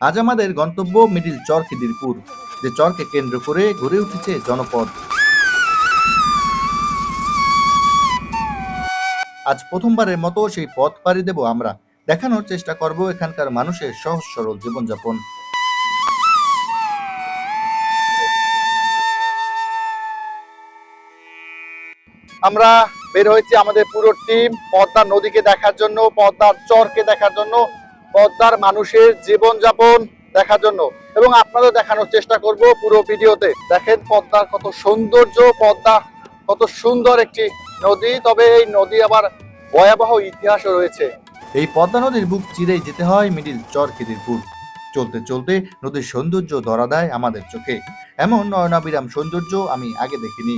আজ আমাদের গন্তব্য মিডিল চর খিদিরপুর যে চরকে কেন্দ্র করে গড়ে উঠেছে জনপদ। আজ প্রথমবারের মতো সেই পথ পাড়ি দেব আমরা। দেখানোর চেষ্টা করব এখানকার মানুষের সহজ সরল জীবনযাপন। আমরা বের হয়েছি আমাদের পুরো টিম, পদ্মা নদীকে দেখার জন্য পদ্মার চরকে দেখার জন্য। পদ্মার মানুষের জীবনযাপন দেখার জন্য। এবং আপনাদের দেখানোর চেষ্টা করব পুরো ভিডিওতে। দেখেন পদ্মার কত সৌন্দর্য পদ্মা কত সুন্দর একটি নদী। তবে এই নদী আবার ভয়াবহ ইতিহাসও রয়েছে। এই পদ্মা নদীর বুক চিরেই যেতে হয় মিডিল চর খিদিরপুর চলতে চলতে নদীর সৌন্দর্য ধরা দেয় আমাদের চোখে। এমন নয়নাবিরাম সৌন্দর্য আমি আগে দেখিনি।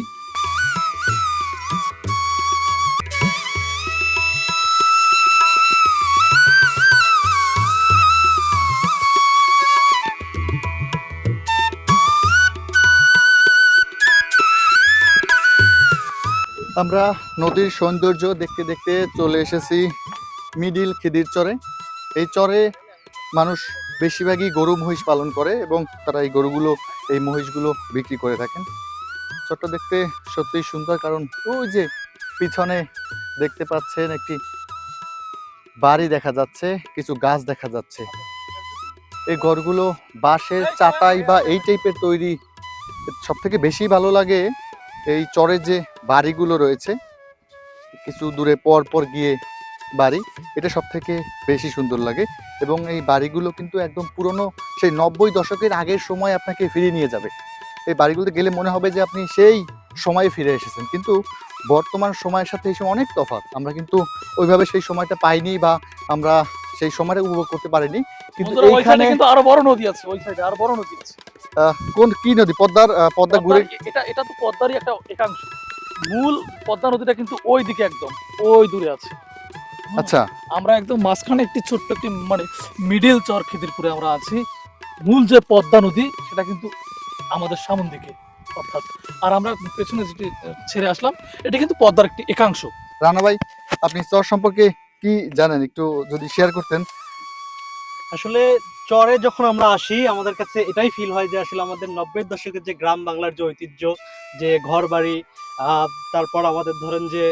আমরা নদীর সৌন্দর্য দেখতে দেখতে চলে এসেছি মিডিল খিদির চরে। এই চরে মানুষ বেশিরভাগই গরু মহিষ পালন করে এবং তারা এই গরুগুলো, এই মহিষগুলো বিক্রি করে থাকেন। চরটা দেখতে সত্যিই সুন্দর কারণ ওই যে পিছনে দেখতে পাচ্ছেন একটি বাড়ি দেখা যাচ্ছে, কিছু গাছ দেখা যাচ্ছে। এই ঘরগুলো বাঁশের চাটাই বা এই টাইপের তৈরি। সব থেকে বেশি ভালো লাগে এই চরের যে বাড়িগুলো রয়েছে। কিছু দূরে পর পর গিয়ে বাড়ি। এটা সব থেকে বেশি সুন্দর লাগে এবং এই বাড়িগুলো কিন্তু একদম পুরনো সেই নব্বই দশকের আগের সময় আপনাকে ফিরিয়ে নিয়ে যাবে। এই বাড়িগুলোতে গেলে মনে হবে যে আপনি সেই সময়ে ফিরে এসেছেন। কিন্তু বর্তমান সময়ের সাথে এই সময় অনেক তফাৎ। আমরা কিন্তু ওইভাবে সেই সময়টা পাইনি বা আমরা সেই সময়টা উপভোগ করতে পারিনি। কিন্তু এইখানে কিন্তু আরও বড় নদী আছে ওই সাইডে আরও বড় নদী আছে। আহ, কোন কি নদী? পদ্মার পদ্মা ঘুরে এটা এটা তো পদ্মারই একটা একাংশ। মূল পদ্মা নদীটা কিন্তু ওই দিকে একদম ওই দূরে আছে। আচ্ছা। আমরা একদম মাঝখানে একটি ছোট্ট একটি মানে মিডিল চর খিদিরপুরে আমরা আছি। মূল যে পদ্মা নদী সেটা কিন্তু আমাদের সামন দিকে অর্থাৎ। আর আমরা পেছনে যেটি ছেড়ে আসলাম এটা কিন্তু পদ্মার একটি একাংশ। রানা ভাই আপনি চর সম্পর্কে কি জানেন? একটু যদি শেয়ার করতেন। আসলে চরে যখন আমরা আসি, আমাদের কাছে এটাই ফিল হয় যে আসলে আমাদের নব্বই দশকের যে গ্রাম বাংলার যে ঐতিহ্য, যে ঘর বাড়ি তারপর আমাদের ধরেন যে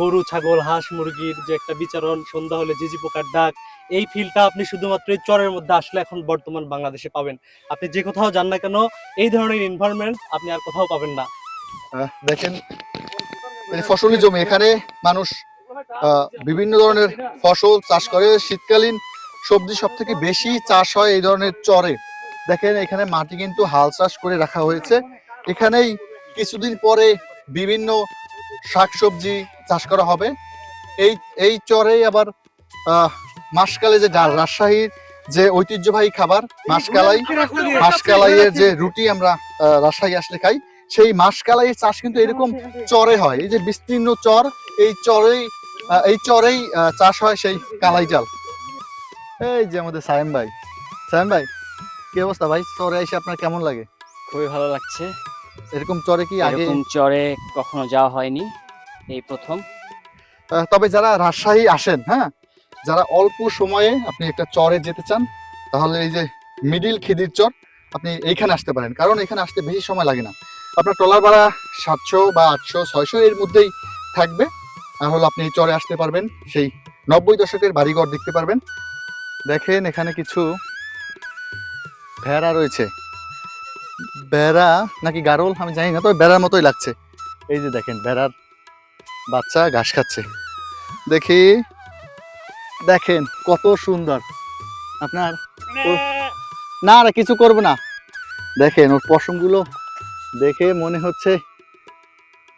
গরু, ছাগল, হাঁস, মুরগির যে একটা বিচারণ, সন্ধ্যা হলে জিজি পোকার ডাক, এই ফিলটা আপনি শুধুমাত্র এই চরের মধ্যে আসলে এখন বর্তমান বাংলাদেশে পাবেন। আপনি যে কোথাও যান না কেন, এই ধরনের এনভায়রনমেন্ট আপনি আর কোথাও পাবেন না। দেখেন ফসলি জমি, এখানে মানুষ বিভিন্ন ধরনের ফসল চাষ করে। শীতকালীন সবজি সব থেকে বেশি চাষ হয় এই ধরনের চরে। দেখেন, এখানে মাটি কিন্তু হাল চাষ করে রাখা হয়েছে। এখানেই কিছুদিন পরে বিভিন্ন শাকসবজি চাষ করা হবে। এই এই চরেই আবার মাসকালে যে ডাল, রাজশাহীর যে ঐতিহ্যবাহী খাবার, মাসকালাই, মাসকালাইয়ের যে রুটি আমরা রাজশাহী আসলে খাই, সেই মাসকালাইয়ের চাষ কিন্তু এরকম চরে হয়। এই যে বিস্তীর্ণ চর, এই চরেই এই চরেই চাষ হয় সেই কালাই চাল এই যে আমাদের সায়েম ভাই। সায়েম ভাই কি অবস্থা ভাই? চরে এসে আপনার কেমন লাগে? খুবই ভালো লাগছে। এরকম চরে কি আগে এরকম চরে কখনো যাওয়া হয়নি এই প্রথম। তবে যারা রাজশাহী আসেন হ্যাঁ যারা অল্প সময়ে আপনি একটা চরে যেতে চান তাহলে এই যে মিডিল খিদির চর আপনি এইখানে আসতে পারেন। কারণ এখানে আসতে বেশি সময় লাগে না। আপনার ট্রলার ভাড়া সাতশো বা আটশো ছয়শো এর মধ্যেই থাকবে। আর হলো আপনি এই চরে আসতে পারবেন। সেই নব্বই দশকের বাড়িঘর দেখতে পারবেন। দেখেন এখানে কিছু ভেড়া রয়েছে। ভেড়া নাকি গারল? আমি জানি না, তবে ভেড়ার মতোই লাগছে। এই যে দেখেন, ভেড়ার বাচ্চা ঘাস খাচ্ছে। দেখি, দেখেন কত সুন্দর। আপনার না না কিছু করব না। দেখেন, ওর পশমগুলো দেখে মনে হচ্ছে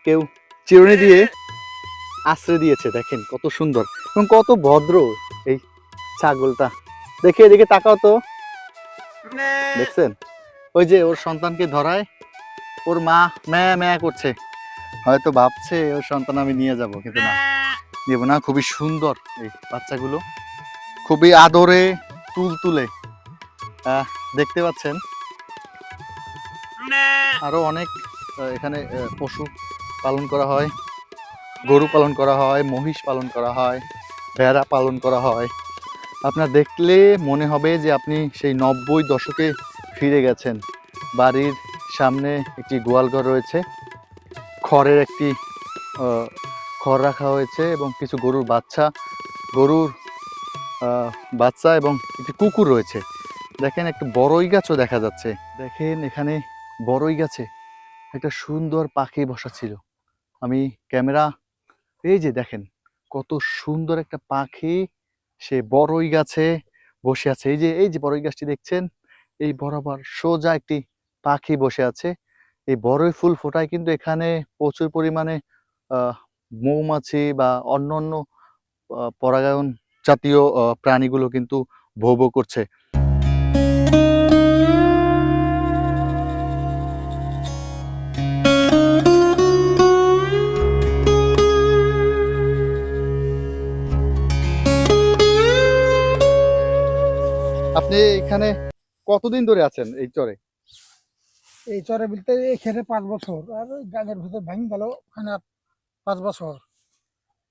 কেউ চিরুনি দিয়ে আশ্রয় দিয়েছে। দেখেন কত সুন্দর এবং কত ভদ্র এই ছাগলটা। দেখে এদিকে তাকাও তো। দেখছেন? ওই যে ওর সন্তানকে ধরায় ওর মা ম্যা ম্যা করছে। হয়তো ভাবছে ওর সন্তান আমি নিয়ে যাব কিন্তু না। নেব না খুবই সুন্দর এই বাচ্চাগুলো। খুবই আদরে তুল তুলে দেখতে পাচ্ছেন? আরও অনেক এখানে পশু পালন করা হয়। গরু পালন করা হয় মহিষ পালন করা হয় ভেড়া পালন করা হয়। আপনার দেখলে মনে হবে যে আপনি সেই নব্বই দশকে ফিরে গেছেন। বাড়ির সামনে একটি গোয়ালঘর রয়েছে। খড়ের একটি খড় রাখা হয়েছে এবং কিছু গরুর বাচ্চা গরুর বাচ্চা এবং একটি কুকুর রয়েছে। দেখেন একটা বড়ই গাছও দেখা যাচ্ছে। দেখেন এখানে বড়ই গাছে একটা সুন্দর পাখি বসা ছিল। আমি ক্যামেরা, এই যে দেখেন কত সুন্দর একটা পাখি সে বড়ই গাছে বসে আছে। এই যে এই যে বড়ই গাছটি দেখছেন, এই বরাবর সোজা একটি পাখি বসে আছে। এই বড়ই ফুল ফোটায় কিন্তু এখানে প্রচুর পরিমাণে মৌমাছি বা অন্য অন্য পরাগায়ন জাতীয় প্রাণীগুলো কিন্তু ভোগ করছে। আপনি এখানে কতদিন ধরে আছেন এই চরে? এই চরে বলতে এখানে পাঁচ বছর আর ওই গাঙের ভিতর ভাঙি গেল ওখানে পাঁচ বছর।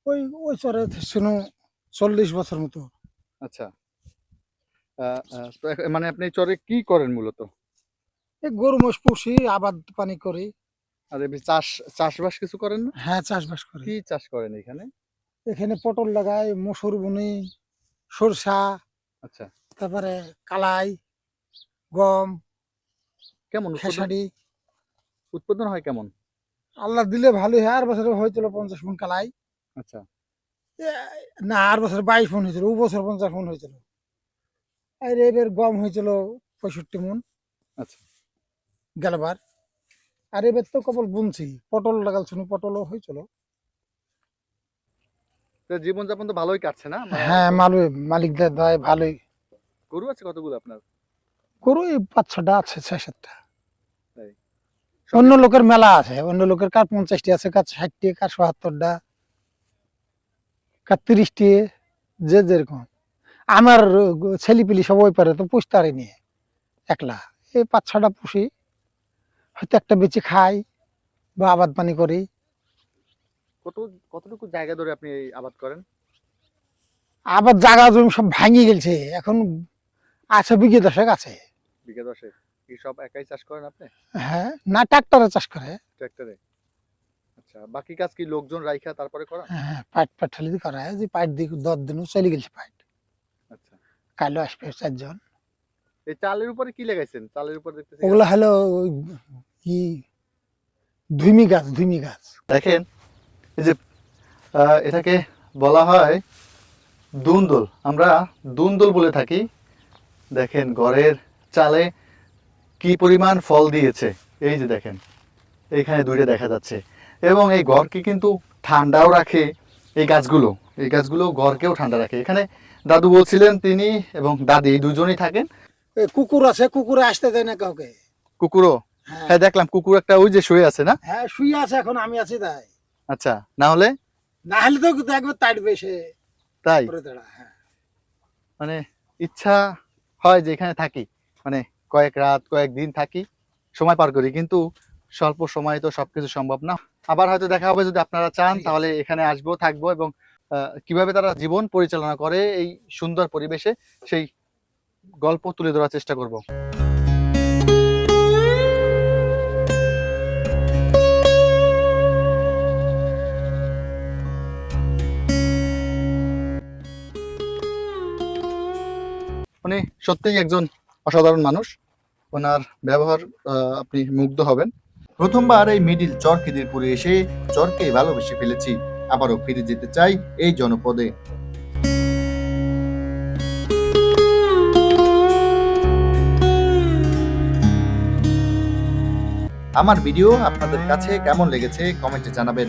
ওই ওই চরে শুনো চল্লিশ বছর মতো। আচ্ছা। মানে আপনি চরে কি করেন মূলত? এই গরু মোষ পুষি আবাদ পানি করি। আর এমনি চাষ চাষবাস কিছু করেন না? হ্যাঁ চাষবাস করি। কি চাষ করেন এখানে? এখানে পটল লাগাই মসুর বুনি সরষা। আচ্ছা। তারপরে কালাই গম কেমন খেসারি। উৎপাদন হয় কেমন? আল্লাহ দিলে ভালোই হয় আর বছরে হয়েছিল পঞ্চাশ মন কালাই। আচ্ছা। না আর বছর বাইশ মন হয়েছিল ও বছর পঞ্চাশ মন হয়েছিল আর এবার গম হয়েছিল পঁয়ষট্টি মন। আচ্ছা। গেলবার আর এবার তো কেবল বুনছি পটল লাগালছিল পটলও হয়েছিল তো জীবনযাপন তো ভালোই কাটছে না? মানে হ্যাঁ মালু মালিকদের দেয় ভালোই। গরু আছে কতগুলো আপনার? গরু এই পাঁচ ছটা আছে ছয় সাতটা। অন্য লোকের মেলা আছে অন্য লোকের কার পঞ্চাশটি আছে কার ষাটটি কার সত্তরটা কার তিরিশটি যে যেরকম। আমার ছেলিপিলি সব ওই পারে তো পুষতারি নিয়ে একলা। এই পাঁচ ছটা পুষি হয়তো একটা বেঁচে খাই বা আবাদ পানি করি। কত কতটুকু জায়গা ধরে আপনি আবাদ করেন? আবার জায়গা জমি সব ভাঙি গেছে এখন আছে বিঘে দশেক আছে। বিঘা দশে কি সব একাই চাষ করেন আপনি? হ্যাঁ না ট্রাক্টরে চাষ করে। ট্র্যাক্টরে আচ্ছা বাকি কাজ কি লোকজন রাইখা তারপরে করা হ্যাঁ পাইট পাইট ঠালি দিয়ে করা হয় যে পাইট দিয়ে দশ দিনও চলে গেছে পাইট আচ্ছা। কালো আসবে চারজন। এই চালের উপরে কি লাগাইছেন? চালের উপর দেখতেছি ওগুলো হলো ওই কি? ধুইমি গাছ ধুইমি গাছ। দেখেন এই যে এটাকে বলা হয় দুন্দল। আমরা দুন্দল বলে থাকি। দেখেন ঘরের চালে কি পরিমাণ ফল দিয়েছে। এই যে দেখেন এইখানে দুইটা দেখা যাচ্ছে। এবং এই ঘরকে কিন্তু ঠান্ডাও রাখে এই গাছগুলো। এই গাছগুলো ঘরকেও ঠান্ডা রাখে। এখানে দাদু বলছিলেন তিনি এবং দাদি এই দুজনেই থাকেন। কুকুর আছে কুকুরে আসতে দেয় না কাউকে। কুকুরও? হ্যাঁ। হ্যাঁ দেখলাম কুকুর একটা ওই যে শুয়ে আছে না? হ্যাঁ শুয়ে আছে এখন আমি আছি তাই। আচ্ছা না হলে? না হলে তো দেখবে তাইটবে সে। তাই? হ্যাঁ। মানে ইচ্ছা হয় যে এখানে থাকি। মানে কয়েক রাত, কয়েক দিন থাকি, সময় পার করি। কিন্তু স্বল্প সময় তো সবকিছু সম্ভব না। আবার হয়তো দেখা হবে যদি আপনারা চান, তাহলে এখানে আসব, থাকব এবং কীভাবে তারা জীবন পরিচালনা করে এই সুন্দর পরিবেশে সেই গল্প তুলে ধরার চেষ্টা করব। উনি সত্যিই একজন অসাধারণ মানুষ। ওনার ব্যবহার আপনি মুগ্ধ হবেন। প্রথমবার এই মিডিল চর খিদিরপুরে এসে চরকে ভালোবেসে ফেলেছি। আবারও ফিরে যেতে চাই এই জনপদে। আমার ভিডিও আপনাদের কাছে কেমন লেগেছে কমেন্টে জানাবেন।